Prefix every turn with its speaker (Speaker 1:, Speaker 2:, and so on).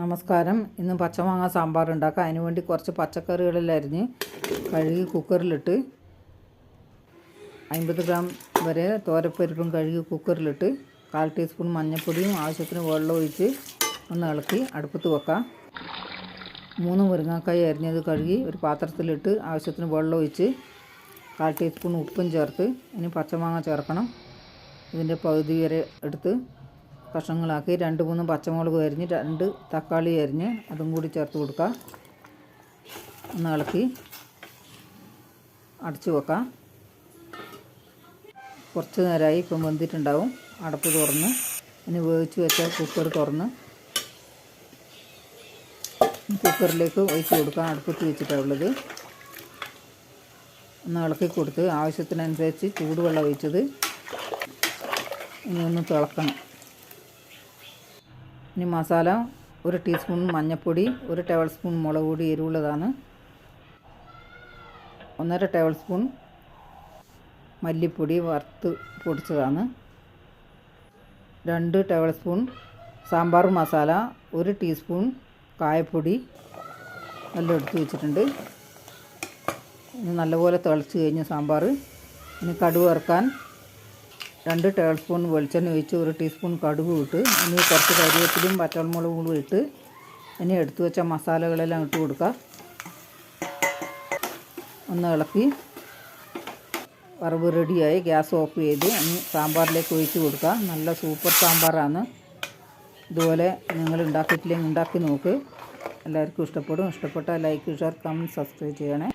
Speaker 1: നമസ്കാരം. ഇന്ന് പച്ചമാങ്ങ സാമ്പാർ ഉണ്ടാക്കാം. അതിന് വേണ്ടി കുറച്ച് പച്ചക്കറികളെല്ലാം അരിഞ്ഞ് കഴുകി കുക്കറിലിട്ട് അൻപത് ഗ്രാം വരെ തോരപ്പരിപ്പും കഴുകി കുക്കറിലിട്ട് കാൽ ടീസ്പൂൺ മഞ്ഞൾപ്പൊടിയും ആവശ്യത്തിന് വെള്ളം ഒഴിച്ച് ഒന്ന് ഇളക്കി അടുപ്പത്ത് വെക്കാം. മൂന്ന് മുരിങ്ങാക്കായി അരിഞ്ഞത് കഴുകി ഒരു പാത്രത്തിലിട്ട് ആവശ്യത്തിന് വെള്ളം ഒഴിച്ച് കാൽ ടീസ്പൂൺ ഉപ്പും ചേർത്ത് ഇനി പച്ചമാങ്ങ ചേർക്കണം. ഇതിന്റെ പകുതി വരെ എടുത്ത് കഷ്ണങ്ങളാക്കി രണ്ട് മൂന്ന് പച്ചമുളക് അരിഞ്ഞ് രണ്ട് തക്കാളി അരിഞ്ഞ് അതും കൂടി ചേർത്ത് കൊടുക്കുക ഒന്ന് ഇളക്കി അടച്ചു വെക്കാം. കുറച്ച് നേരമായി ഇപ്പം വെന്തിട്ടുണ്ടാവും. അടപ്പ് തുറന്ന് ഇനി വേവിച്ച് വെച്ച കുക്കർ തുറന്ന് കുക്കറിലേക്ക് ഒഴിച്ച് കൊടുക്കാം. അടുപ്പത്ത് വെച്ചിട്ടുള്ളത് ഒന്ന് ഇളക്കി കൊടുത്ത് ആവശ്യത്തിനനുസരിച്ച് ചൂടുവെള്ളം ഒഴിച്ചത് ഇനി ഒന്ന് തിളക്കണം. ഇനി മസാല ഒരു ടീസ്പൂൺ മഞ്ഞൾപ്പൊടി ഒരു ടേബിൾ സ്പൂൺ മുളക് പൊടി എരിവുള്ളതാണ്. ഒന്നര ടേബിൾ സ്പൂൺ മല്ലിപ്പൊടി വറുത്ത് പൊടിച്ചതാണ്. രണ്ട് ടേബിൾ സ്പൂൺ സാമ്പാർ മസാല ഒരു ടീസ്പൂൺ കായപ്പൊടി എല്ലാം എടുത്ത് വെച്ചിട്ടുണ്ട്. നല്ലപോലെ തിളച്ച് കഴിഞ്ഞ് സാമ്പാർ. ഇനി കടുക് വറുക്കാൻ രണ്ട് ടേബിൾ സ്പൂൺ വെളിച്ചെണ്ണ ഒഴിച്ച് ഒരു ടീസ്പൂൺ കടുക് ഇട്ട് ഇനി കുറച്ച് കരിവേപ്പിലും പച്ചമുളകും കൂടി ഇട്ട് ഇനി എടുത്തു വെച്ച മസാലകളെല്ലാം ഇട്ട് കൊടുക്കുക. ഒന്ന് ഇളക്കി വറവ് റെഡിയായി. ഗ്യാസ് ഓഫ് ചെയ്ത് ഇനി സാമ്പാറിലേക്ക് ഒഴിച്ച് കൊടുക്കുക. നല്ല സൂപ്പർ സാമ്പാറാണ്. ഇതുപോലെ നിങ്ങൾ ഉണ്ടാക്കിയിട്ടില്ലെങ്കിൽ ഉണ്ടാക്കി നോക്ക്. എല്ലാവർക്കും ഇഷ്ടപ്പെടും. ഇഷ്ടപ്പെട്ടാൽ ലൈക്ക് ഷെയർ കമന്റ് സബ്സ്ക്രൈബ് ചെയ്യണേ.